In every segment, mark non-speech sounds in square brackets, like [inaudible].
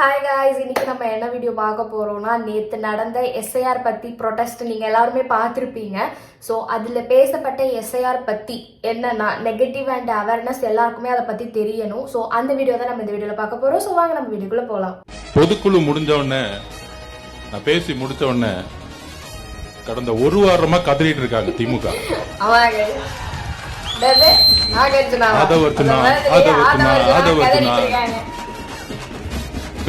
Hi guys இன்னைக்கு நம்ம என்ன வீடியோ பார்க்க போறோம்னா நேற்று நடந்த எஸ்ஐஆர் பத்தி ப்ரொடெஸ்ட் நீங்க எல்லாருமே பார்த்துருப்பீங்க. ஸோ அதில் பேசப்பட்ட எஸ்ஐஆர் பத்தி என்னன்னா நெகட்டிவ் அண்ட் அவேர்னஸ் எல்லாருக்குமே அதை பத்தி தெரியணும். ஸோ அந்த வீடியோ தான் நம்ம இந்த வீடியோவில் பார்க்க போறோம். ஸோ வாங்க நம்ம வீடியோக்குள்ள போகலாம் பொதுக்குழு முடிஞ்ச உடனே நான் பேசி முடிச்ச உடனே கடந்த ஒரு வாரமா கதறிட்டு இருக்காங்க திமுக. [laughs] ஆமாங்க என்னது? நாகார்ஜுனா. ஆதவர்ஜுனா, அந்த மாதிரி ஆதவர்ஜுனா,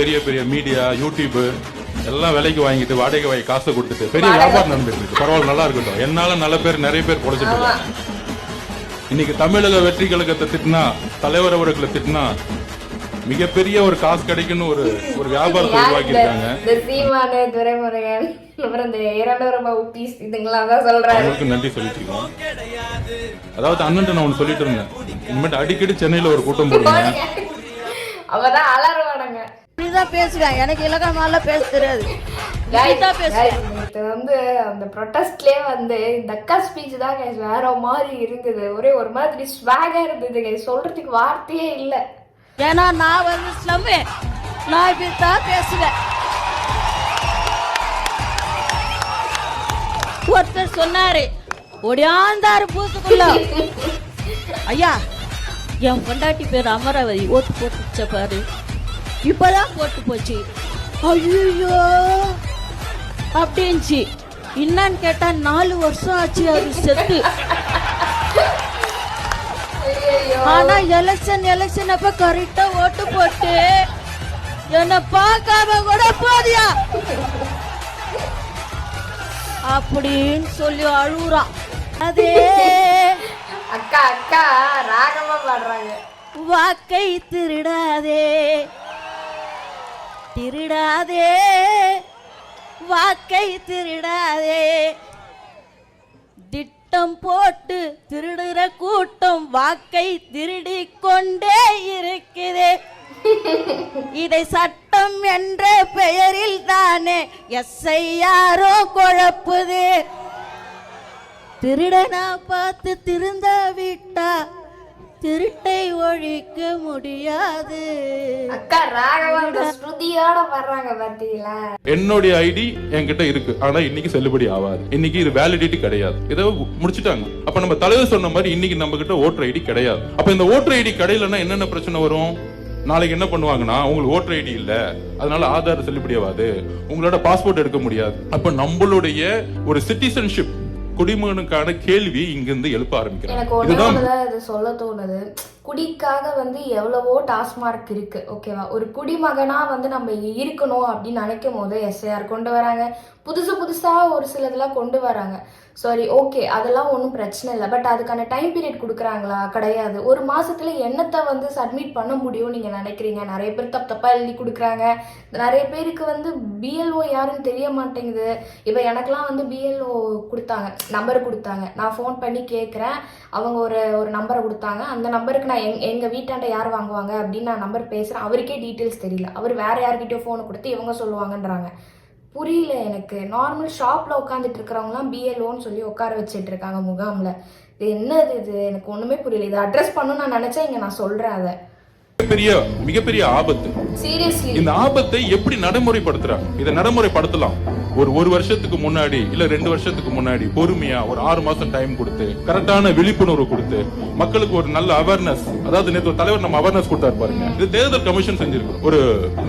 பெரிய பெரிய மீடியா யூடியூப் எல்லாம் விலைக்கு வாங்கிட்டு வாடகை வாங்கி காசை கொடுத்துட்டு பெரிய. வியாபாரம் நடந்துட்டு இருக்கு. பரவாயில்ல நல்லா இருக்கட்டும். என்னால நல்ல பேர் நிறைய பேர் பொழைச்சிட்டு. இருக்காங்க. இன்னைக்கு தமிழக வெற்றி கழகத்தை திட்டினா தலைவர் அவர்களை திட்டினா மிகப்பெரிய ஒரு காசு கிடைக்குன்னு ஒரு ஒரு வியாபாரத்தை உருவாக்கி இருக்காங்க இந்த சீமானு துரைமுருகன் அப்புறம் இந்த இரநூறு ரூபாய் உப்பீஸ் இதுங்களாம் தான் சொல்றாரு. அவங்களுக்கு நன்றி சொல்லிட்டு இருக்கோம். அதாவது அண்ணன் நான் ஒன்று சொல்லிட்டு இருந்தேன். இனிமேட்டு அடிக்கடி சென்னையில ஒரு கூட்டம் போடுங்க. அவதான் அலறுவானுங்க இப்படிதான் பேசுவேன் எனக்கு இலக்கணமாலாம் பேச தெரியாது. இது வந்து அந்த ப்ரொட்டஸ்ட்லயே வந்து இந்த அக்கா ஸ்பீச் தான் guys வேற மாதிரி இருந்தது. ஒரே ஒரு மாதிரி ஸ்வாகா இருந்தது guys. சொல்றதுக்கு வார்த்தையே இல்ல. ஏன்னா நான் வந்து ஸ்லம்மு நான் இப்படித்தான் பேசுவேன். ஒருத்தர் சொன்னாரு ஒடியாந்தாரு பூத்துக்குள்ள. [laughs] ஐயா என் பொண்டாட்டி பேர் அமராவதி ஓட்டு போட்டுச்ச பாரு. இப்பதான் போட்டு போச்சு. ஐயோ அப்படின்ச்சு என்னன்னு கேட்டா நாலு வருஷம் ஆச்சு அது செத்து. ஆனா எலெக்ஷன் எலெக்ஷன் அப்ப கரெக்டா ஓட்டு போட்டு. என்ன பார்க்காம கூட போதியா? அப்படின்னு சொல்லி அழுகுறான் அதே அக்கா அக்கா ராகமா பாடுறாங்க. வாக்கை திருடாதே. திருடாதே. வாக்கை திருடாதே. திட்டம் போட்டு திருடுற கூட்டம் வாக்கை திருடி கொண்டே இருக்குதே இதை சட்டம் என்ற பெயரில் தானே எஸ்ஐயாரோ குழப்புது. திருடனா பார்த்து திருந்த விட்டா திருட்டை ஒழிக்க முடியாது. அக்கா ராகவா இந்த ஸ்ருதியோட பாடுறாங்க பாத்தீங்களா? என்னுடைய ஐடி என்கிட்ட இருக்கு. ஆனா இன்னைக்கு செல்லுபடி ஆகாது. இன்னைக்கு இது வேலிடிட்டி கிடையாது. இதை முடிச்சிட்டாங்க. அப்ப நம்ம தலைவர் சொன்ன மாதிரி இன்னைக்கு நம்ம கிட்ட ஓட்டர் ஐடி கிடையாது. அப்ப இந்த ஓட்டர் ஐடி கிடையலன்னா என்னென்ன பிரச்சனை வரும்? நாளைக்கு என்ன பண்ணுவாங்கன்னா உங்களுக்கு ஓட்டர் ஐடி இல்ல. அதனால ஆதார் செல்லுபடி ஆகாது. உங்களோட பாஸ்போர்ட் எடுக்க முடியாது. அப்ப நம்மளுடைய ஒரு சிட்டிசன்ஷிப் குடிமகனுக்கான கேள்வி இங்கிருந்து எழுப்ப ஆரம்பிக்கிறாங்க. ஒண்ணே இதுதான் சொல்ல தோணுது. குடிக்காக வந்து எவ்வளவோ டாஸ்மார்க் இருக்கு ஓகேவா? ஒரு குடிமகனா வந்து நம்ம இருக்கணும் அப்படின்னு நினைக்கும் போது எஸ்ஐஆர் கொண்டு வராங்க. புதுசு புதுசா ஒரு சிலதெல்லாம் கொண்டு வராங்க. சாரி ஓகே அதெல்லாம் ஒன்றும் பிரச்சனை இல்லை. பட் அதுக்கான டைம் பீரியட் கொடுக்குறாங்களா? கிடையாது. ஒரு மாதத்தில் என்னத்தை வந்து சப்மிட் பண்ண முடியும்னு நீங்கள் நினைக்கிறீங்க? நிறைய பேர் தப்பு தப்பாக எழுதி கொடுக்குறாங்க. நிறைய பேருக்கு வந்து பிஎல்ஓ யாருன்னு தெரிய மாட்டேங்குது. இப்போ எனக்கெலாம் வந்து பிஎல்ஓ கொடுத்தாங்க நம்பர் கொடுத்தாங்க. நான் ஃபோன் பண்ணி கேட்குறேன் அவங்க ஒரு ஒரு நம்பரை கொடுத்தாங்க. அந்த நம்பருக்கு நான் எங் எங்கள் வீட்டாண்ட யார் வாங்குவாங்க அப்படின்னு நான் நம்பர் பேசுகிறேன் அவருக்கே டீட்டெயில்ஸ் தெரியல. அவர் வேற யார்கிட்டயோ ஃபோனை கொடுத்து இவங்க சொல்லுவாங்கன்றாங்க. புரியல எனக்கு. நார்மல் ஷாப்பில் உட்காந்துட்டு இருக்கிறவங்களாம் பிஎல்ஓன்னு சொல்லி உட்கார வச்சுட்டு இருக்காங்க முகாமில். இது என்னது இது? எனக்கு ஒன்றுமே புரியல. இதை அட்ரஸ் பண்ணணும்னு நான் நினச்சேன். இங்கே நான் சொல்கிறேன் அதை. மிகப்பெரிய மிகப்பெரிய ஆபத்து. சீரியஸ்லி இந்த ஆபத்தை எப்படி நடைமுறைப்படுத்துறாங்க? இதை நடைமுறைப்படுத்தலாம். ஒரு ஒரு வருஷத்துக்கு முன்னாடி இல்ல ரெண்டு வருஷத்துக்கு முன்னாடி பொறுமையா ஒரு ஆறு மாசம் டைம் கொடுத்து கரெக்டான விழிப்புணர்வு கொடுத்து மக்களுக்கு ஒரு நல்ல அவேர்னஸ் அதாவது நேற்று தலைவர் நம்ம அவேர்னஸ் கொடுத்தாரு பாருங்க. இது தேர்தல் கமிஷன் செஞ்சிருக்கணும். ஒரு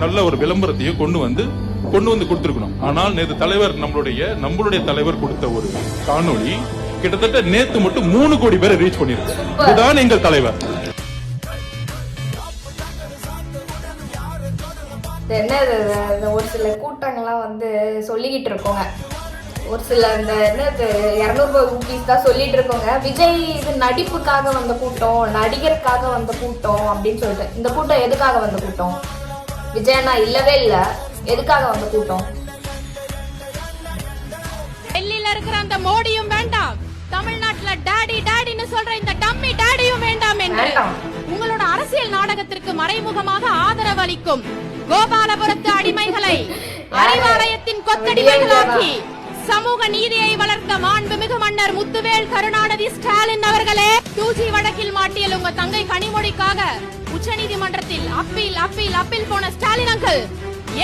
நல்ல ஒரு விளம்பரத்தையும் கொண்டு வந்து கொண்டு வந்து கொடுத்திருக்கணும். ஆனால் நேற்று தலைவர் நம்மளுடைய நம்மளுடைய தலைவர் கொடுத்த ஒரு காணொளி கிட்டத்தட்ட நேத்து மட்டும் மூணு கோடி பேரை ரீச் பண்ணிருக்கு இதுதான் எங்கள் தலைவர். என்னது? இந்த ஒரு சில கூட்டங்கள்லாம் வந்து சொல்லிக்கிட்டு இருக்கோங்க. ஒரு சில இந்த என்னது இரநூறுபா ரூபீஸ் தான் சொல்லிட்டு இருக்கோங்க. விஜய் இது நடிப்புக்காக வந்த கூட்டம் நடிகருக்காக வந்த கூட்டம் அப்படின்னு சொல்லிட்டு. இந்த கூட்டம் எதுக்காக வந்த கூட்டம்? விஜய் அண்ணா இல்லவே இல்லை. எதுக்காக வந்த கூட்டம்? டெல்லியில இருக்கிற அந்த மோடியும் வேண்டாம். தமிழ்நாட்டுல டாடி டாடின்னு சொல்ற இந்த டம்மி டாடியும் வேண்டாம் என்று. உங்களோட அரசியல் நாடகத்திற்கு மறைமுகமாக ஆதரவு அளிக்கும் கோபாலபுரத்து அடிமைகளை [laughs] அறிவாலயத்தின் கொத்தடிமைகளாக்கி சமூக நீதியை வளர்த்த மாண்புமிகு மன்னர் முத்துவேல் கருணாநிதி ஸ்டாலின் அவர்களே டூஜி வழக்கில் மாட்டியல் உங்க தங்கை கனிமொழிக்காக உச்சநீதிமன்றத்தில் அப்பீல் அப்பீல் அப்பீல் போன ஸ்டாலின் அங்கிள்.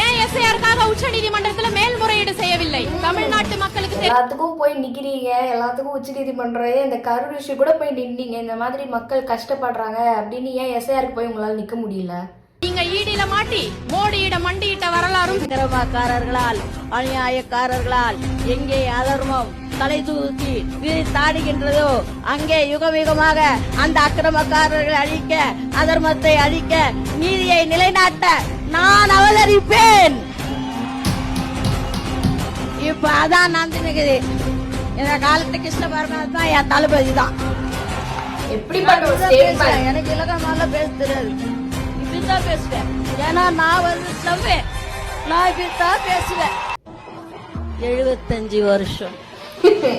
ஏன் எஸ்ஐஆருக்காக உச்ச நீதிமன்றத்துல மேல்முறையீடு செய்யவில்லை? தமிழ்நாட்டு மக்களுக்கு எல்லாத்துக்கும் போய் நிக்கிறீங்க எல்லாத்துக்கும் உச்ச நீதிமன்றம் இந்த கரூர் இஷ்யூ கூட போய் நின்னீங்க. இந்த மாதிரி மக்கள் கஷ்டப்படுறாங்க அப்படின்னு ஏன் எஸ்ஐஆருக்கு போய் உங்களால நிக்க முடியல? நீங்க ஈடில மாட்டி மோடியிடம் மண்டியிட்ட வரலாறும் அக்கிரமக்காரர்களால் அநியாயக்காரர்களால் எங்கே அதர்மம் தலை தூக்கி விரித்தாடுகின்றதோ அங்கே யுகம் யுகமாக அந்த அக்கிரமக்காரர்களை அழிக்க அதர்மத்தை அழிக்க நீதியை நிலைநாட்ட நான் அவதரிப்பேன். இப்ப அதான் நடந்துனுக்குது இந்த காலத்து கிருஷ்ண பரமாத்மா தான் என் தளபதி தான். ஸ்டேட்மெண்ட் எனக்கு இலக்கணமால பேச தெரியாது. இப்படிதான் பேசுவேன். ஏன்னா நான் வந்து செவ்வேன் நான் இப்படித்தான் பேசுவேன். எழுபத்தஞ்சு வருஷம்.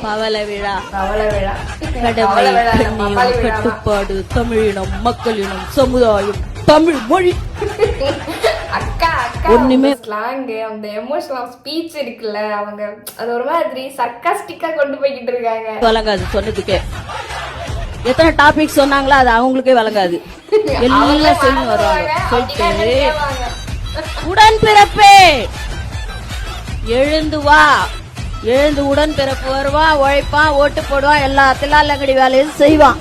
பவள விழா. கடமை தான். கட்டுப்பாடு தமிழினம் மக்களினம் சமுதாயம் தமிழ் மொழி. அக்கா அக்கா ஒண்ணுமே- ஸ்லாங் அந்த எமோஷனல் ஸ்பீச் இருக்குல்ல அவங்க அது ஒரு மாதிரி சர்க்காஸ்டிக்கா கொண்டு போய்கிட்டு இருக்காங்க. வழங்காது சொன்னதுக்கே. எத்தனை டாபிக் சொன்னாங்களோ அது அவங்களுக்கே வழங்காது. [laughs] எல்லாம் அப்படின்னா என்ன சொல்லிட்டு செய்வாங்க? [laughs] உடன்பிறப்பே. எழுந்து வா. எழுந்து உடன்பிறப்பு வருவான் உழைப்பான் ஓட்டு போடுவான் எல்லா தில்லாலங்கடி வேலையும் செய்வான்.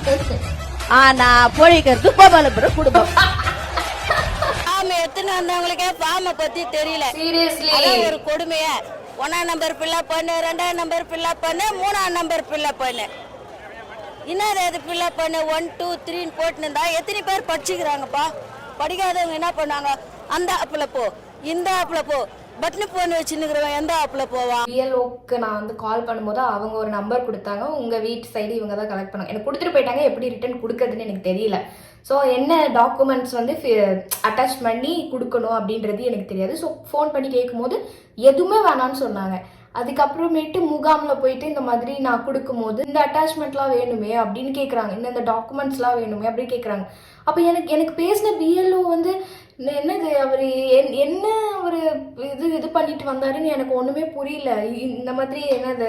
ஆனா பொழிக்கிறது கோபாலபுர குடும்பம். [laughs] பாம்பு எத்தனை வந்தவங்களுக்கே பாம்பை பத்தி தெரியல. ஒரு கொடுமைய. ஒன்னாம் நம்பர் பிள்ளை பண்ணு ரெண்டாம் நம்பர் பிள்ளை பண்ணு மூணாம் நம்பர் பிள்ளை பண்ணு. இன்னொரு அது பிள்ளை பண்ணு? ஒன் டூ த்ரீன்னு போட்டுன்னு எத்தனை பேர் படிச்சுக்கிறாங்கப்பா? படிக்காதவங்க என்ன பண்ணாங்க அந்த ஆப்பில் போ இந்த ஆப்பில் போ பட்டன் ஃபோன் வச்சுருக்கிறவன் எந்த ஆப்பில் போவான் பிஎல்ஓக்கு நான் வந்து கால் பண்ணும்போது அவங்க ஒரு நம்பர் கொடுத்தாங்க. உங்கள் வீட்டு சைடு இவங்க தான் கலெக்ட் பண்ணாங்க. எனக்கு கொடுத்துட்டு போயிட்டாங்க. எப்படி ரிட்டர்ன் கொடுக்குறதுன்னு எனக்கு தெரியல. ஸோ என்ன டாக்குமெண்ட்ஸ் வந்து அட்டாச் பண்ணி கொடுக்கணும் அப்படின்றது எனக்கு தெரியாது. ஸோ ஃபோன் பண்ணி கேட்கும்போது எதுவுமே வேணாம்னு சொன்னாங்க. அதுக்கப்புறமேட்டு முகாமில் போயிட்டு இந்த மாதிரி நான் கொடுக்கும்போது இந்த அட்டாச்மெண்ட்லாம் வேணுமே அப்படின்னு கேட்குறாங்க இந்த டாக்குமெண்ட்ஸ்லாம் வேணுமே அப்படின்னு கேட்குறாங்க அப்போ எனக்கு எனக்கு பேசின பிஎல்ஓ வந்து என்னது அவர் என் என்ன அவர் இது இது பண்ணிட்டு வந்தாருன்னு எனக்கு ஒன்றுமே புரியல. இந்த மாதிரி என்னது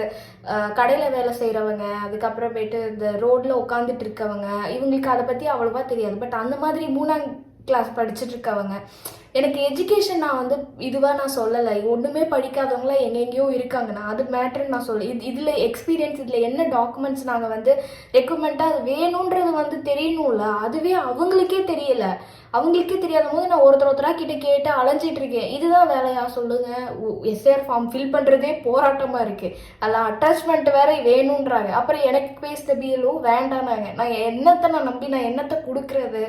கடையில் வேலை செய்கிறவங்க அதுக்கப்புறமேட்டு இந்த ரோட்டில் உட்காந்துட்டு இருக்கவங்க இவங்களுக்கு அதை பற்றி அவ்வளோவா தெரியாது. பட் அந்த மாதிரி மூணாம் கிளாஸ் படிச்சுட்டு இருக்கவங்க எனக்கு எஜுகேஷன் நான் வந்து இதுவாக நான் சொல்லலை. ஒன்றுமே படிக்காதவங்களாம் எங்கெங்கேயோ இருக்காங்க. நான் அது மேட்ருன்னு நான் சொல்ல இது இதில் எக்ஸ்பீரியன்ஸ் இதில் என்ன டாக்குமெண்ட்ஸ் நாங்கள் வந்து ரெக்குமெண்ட்டாக அது வேணுன்றது வந்து தெரியணும்ல. அதுவே அவங்களுக்கே தெரியல. அவங்களுக்கே தெரியாத போது நான் ஒருத்தர் ஒருத்தராக கிட்ட கேட்டு அலைஞ்சிட்டு இருக்கேன் இதுதான் வேலையா சொல்லுங்க. எஸ்ஆர் ஃபார்ம் ஃபில் பண்ணுறதே போராட்டமாக இருக்குது அதில் அட்டாச்மெண்ட் வேற வேணுன்றாங்க. அப்புறம் எனக்கு பேசுகிற பிஎல்ஓ வேண்டானாங்க நான் என்னத்தை நான் நம்பி நான் என்னத்தை கொடுக்குறது?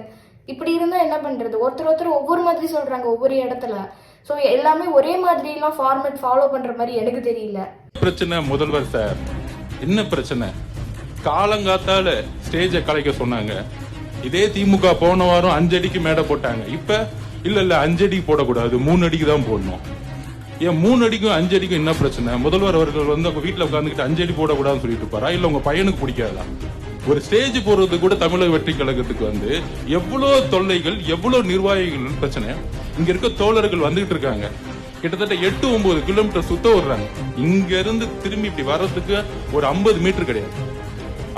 இப்படி இருந்தால் என்ன பண்ணுறது ஒருத்தர் ஒருத்தர் ஒவ்வொரு மாதிரி சொல்கிறாங்க ஒவ்வொரு இடத்துல. ஸோ எல்லாமே ஒரே மாதிரிலாம் ஃபார்மேட் ஃபாலோ பண்ணுற மாதிரி எனக்கு தெரியல. பிரச்சனை முதல்வர் சார்? என்ன பிரச்சனை? காலங்காத்தால ஸ்டேஜை கலைக்க சொன்னாங்க. இதே திமுக போன வாரம் அஞ்சு அடிக்கு மேடை போட்டாங்க. இப்ப இல்ல இல்ல அஞ்சு அடிக்கு போடக்கூடாது. மூணு அடிக்கு தான் போடணும். ஏன் மூணு அடிக்கும் அஞ்சு அடிக்கும் என்ன பிரச்சனை? முதல்வர் அவர்கள் வந்து அவங்க வீட்டில் உட்காந்துக்கிட்டு அஞ்சு அடி போடக்கூடாதுன்னு சொல்லிட்டு இருப்பாரா? இல்ல உங்க பையனுக்கு பிடிக்காதா? ஒரு ஸ்டேஜ் போறது கூட தமிழக வெற்றி கழகத்துக்கு வந்து எவ்வளவு தொல்லைகள் எவ்வளவு நிர்வாகிகள் பிரச்சனை. இங்க இருக்க தோழர்கள் வந்துகிட்டு இருக்காங்க. கிட்டத்தட்ட எட்டு ஒன்பது கிலோமீட்டர் சுத்த விடுறாங்க. இங்க இருந்து திரும்பி இப்படி வர்றதுக்கு ஒரு ஐம்பது மீட்டர் கிடையாது.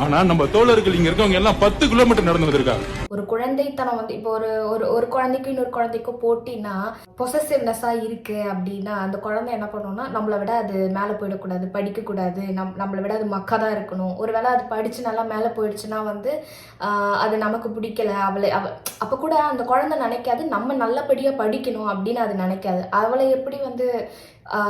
ஆனா நம்ம தோழர்கள் இங்க இருக்கவங்க எல்லாம் பத்து கிலோமீட்டர் நடந்து வந்திருக்காங்க. ஒரு குழந்தைத்தனம் வந்து இப்போ ஒரு ஒரு ஒரு குழந்தைக்கும் இன்னொரு குழந்தைக்கும் போட்டினா பொசசிவ்னஸா இருக்கு அப்படின்னா அந்த குழந்தை என்ன பண்ணும்னா நம்மளை விட அது மேலே போயிடக்கூடாது படிக்கக்கூடாது நம் நம்மளை விட அது மக்கா தான் இருக்கணும். ஒருவேளை அது படித்து நல்லா மேலே போயிடுச்சுன்னா வந்து அது நமக்கு பிடிக்கல அவளை அவ அப்போ கூட அந்த குழந்தை நினைக்காது நம்ம நல்லபடியாக படிக்கணும் அப்படின்னு அது நினைக்காது. அவளை எப்படி வந்து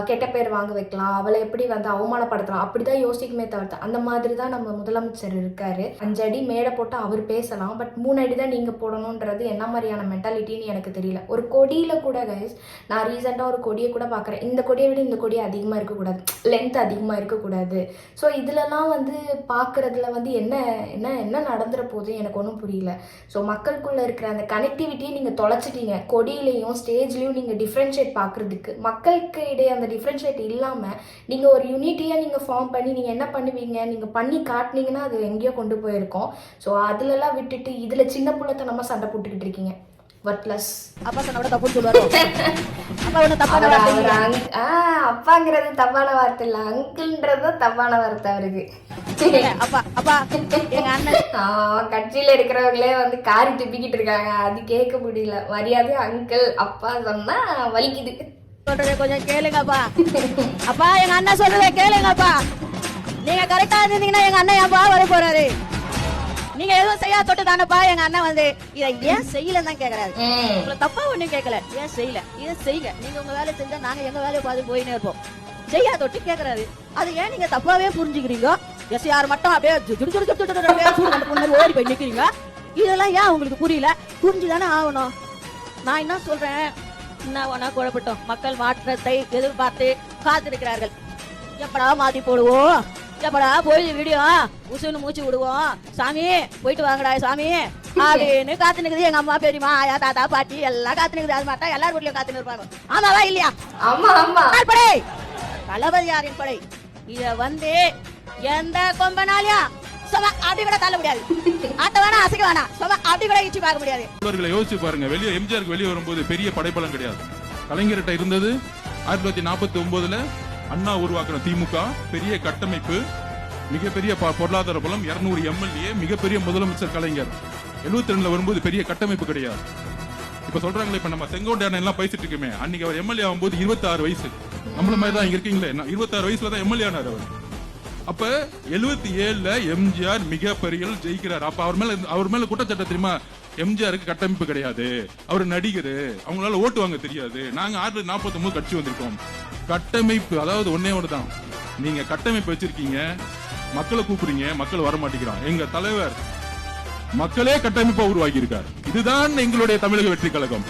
கெட்ட பேர் வாங்க வைக்கலாம் அவளை எப்படி வந்து அவமானப்படுத்தலாம் அப்படிதான் யோசிக்குமே தவிர்த்து அந்த மாதிரி தான் நம்ம முதலமைச்சர் இருக்காரு. அஞ்சு அடி மேடை போட்டு அவர் பேசலாம் பட் மூணு அடி தான் நீங்க போடணுன்றது என்ன மாதிரியான மென்டாலிட்டின்னு எனக்கு தெரியல. ஒரு கொடியில கூட கைஸ் நான் ரீசெண்டாக ஒரு கொடியை கூட பார்க்குறேன். இந்த கொடியை விட இந்த கொடி அதிகமாக இருக்கக்கூடாது. லென்த் அதிகமாக இருக்கக்கூடாது. ஸோ இதுலலாம் வந்து பார்க்குறதுல வந்து என்ன என்ன என்ன நடந்துற போகுது எனக்கு ஒன்றும் புரியல. ஸோ மக்களுக்குள்ளே இருக்கிற அந்த கனெக்டிவிட்டியை நீங்கள் தொலைச்சிட்டீங்க. கொடியிலையும் ஸ்டேஜ்லேயும் நீங்கள் டிஃப்ரென்ஷியேட் பார்க்குறதுக்கு. மக்களுக்கு இடையே அந்த டிஃப்ரென்ஷியேட் இல்லாமல் நீங்கள் ஒரு யூனிட்டியாக நீங்கள் ஃபார்ம் பண்ணி நீங்கள் என்ன பண்ணுவீங்க? நீங்கள் பண்ணி காட்டினீங்கன்னா அது எங்கேயோ கொண்டு போயிருக்கோம். ஸோ அதுலலாம் விட்டுட்டு இதில் சின்ன புள்ளத்தை நம்ம சண்டை போட்டுக்கிட்டு இருக்கீங்க. ஒர்க்லெஸ் அப்பா சொன்ன தப்புன்னு சொல்லுவாரு? அப்பா ஒண்ணு தப்பான அவர் வார்த்தை ஆ, அப்பாங்கிறது தப்பான வார்த்தை இல்ல. அங்கிள்ன்றது தான் தப்பான வார்த்தை அவருக்கு. அப்பா அப்பா எங்க அண்ணன். ஆ, கட்சியில இருக்கிறவங்களே வந்து காரி துப்பிக்கிட்டு இருக்காங்க. அது கேட்க முடியல. மரியாதை அங்கிள் அப்பா சொன்னா வலிக்குது. சொல்றதை கொஞ்சம் கேளுங்கப்பா அப்பா எங்க அண்ணன் சொல்றதை கேளுங்கப்பா நீங்க கரெக்டா இருந்தீங்கன்னா எங்க அண்ணன் ஏன்பா வர போறாரு நீங்க எதுவும் செய்யா தொட்டு தானப்பா எங்க அண்ணன் வந்து இதை ஏன் செய்யலன்னு தான் கேக்குறாரு. உங்களை தப்பா ஒண்ணும் கேட்கல ஏன் செய்யல இதை செய்யுங்க நீங்க உங்க வேலையை செஞ்சா நாங்க எங்க வேலையை பார்த்து போயினே இருப்போம் செய்யா தொட்டு கேக்குறாரு அது ஏன் நீங்க தப்பாவே புரிஞ்சுக்கிறீங்க எஸ் யார் மட்டும் அப்படியே ஜு- ஜுடு ஜுடு ஜுடு ஜுடு ஜுடு அப்படியே சூடு கண்டு முன்னாடி ஓடி போய் நிக்கிறீங்க இதெல்லாம் ஏன் உங்களுக்கு புரியல புரிஞ்சுதானே ஆகணும் நான் என்ன சொல்றேன் என்ன ஒன்னா குழப்பட்டோம் மக்கள் மாற்றத்தை எதிர்பார்த்து காத்திருக்கிறார்கள். எப்படா மாத்தி போடுவோம்? எப்படா போய் வீடியோ உசுன்னு மூச்சு விடுவோம்? சாமி போயிட்டு வாங்கடா சாமி. அப்படின்னு காத்து நிக்குது எங்க அம்மா பெரியம்மா ஆயா தாத்தா பாட்டி எல்லாம் காத்து நிக்குது அது மாட்டா எல்லாரும் வீட்லயும் காத்து இருப்பாங்க. ஆமாவா இல்லையா? ஆமா ஆமா. படை? தளபதியாரின் படை? இத வந்து எந்த கொம்பனாலியா சும்மா அப்படி கூட தள்ள முடியாது. ஆட்ட வேணா அசைக்க வேணாம் சும்மா அப்படி கூட இச்சு பார்க்க முடியாது. இவர்களை யோசிச்சு பாருங்க. வெளியே எம்ஜிஆருக்கு வெளியே வரும்போது பெரிய படைபலம் கிடையாது. கலைஞர்கிட்ட இருந்தது ஆயிரத்தி தொள்ளாயிரத்தி நாற்பத்தி ஒன்பதுல அண்ணா உருவாக்கின திமுக பெரிய கட்டமைப்பு மிகப்பெரிய ப- பொருளாதார பலம் 200 எம்எல்ஏ மிகப்பெரிய முதலமைச்சர் கலைஞர். 72 ரெண்டுல வரும்போது பெரிய கட்டமைப்பு கிடையாது. இப்ப சொல்றாங்களே இப்ப நம்ம செங்கோட்டையான எல்லாம் பேசிட்டு இருக்கோமே. அன்னைக்கு அவர் எம்எல்ஏ ஆகும்போது 26 வயசு. நம்மள மாதிரி தான் இங்க இருக்கீங்களே. நான் 26 வயசுல தான் எம்எல்ஏ ஆனார் அவர். அப்ப 77 ஏழுல எம்ஜிஆர் மிகப்பெரிய ஜெயிக்கிறார். அப்ப அவர் மேல அவர் மேல குற்றச்சாட்டு தெரியுமா? எம்ஜிஆருக்கு கட்டமைப்பு கிடையாது. அவர் நடிகர். அவங்களால ஓட்டு வாங்க தெரியாது. நாங்க ஆறு நாற்பத்தி ஒன்பது கட்சி வந்திருக்கோம். கட்டமைப்பு அதாவது ஒன்னே ஒண்ணுதான் நீங்க கட்டமைப்பு வச்சிருக்கீங்க. மக்களை கூப்பிடுறீங்க. மக்கள் வர மாட்டேங்கிறான் எங்க தலைவர் மக்களே கட்டமைப்பை உருவாக்கி இருக்கார் இதுதான் எங்களுடைய தமிழக வெற்றி கழகம்.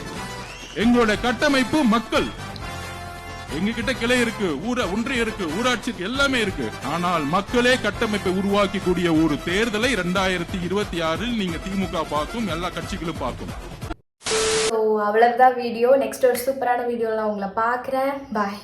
எங்களுடைய கட்டமைப்பு மக்கள். எங்ககிட்ட கிளை இருக்கு ஊர ஒன்றிய இருக்கு ஊராட்சி எல்லாமே இருக்கு. ஆனால் மக்களே கட்டமைப்பை உருவாக்கி கூடிய ஒரு தேர்தலை இரண்டாயிரத்தி இருபத்தி ஆறில் நீங்க திமுக பார்க்கும் எல்லா கட்சிகளும் பார்க்கும். ஸோ அவ்வளவுதான் வீடியோ நெக்ஸ்ட் ஒரு சூப்பரான வீடியோவில் உங்களை பார்க்குறேன். பாய்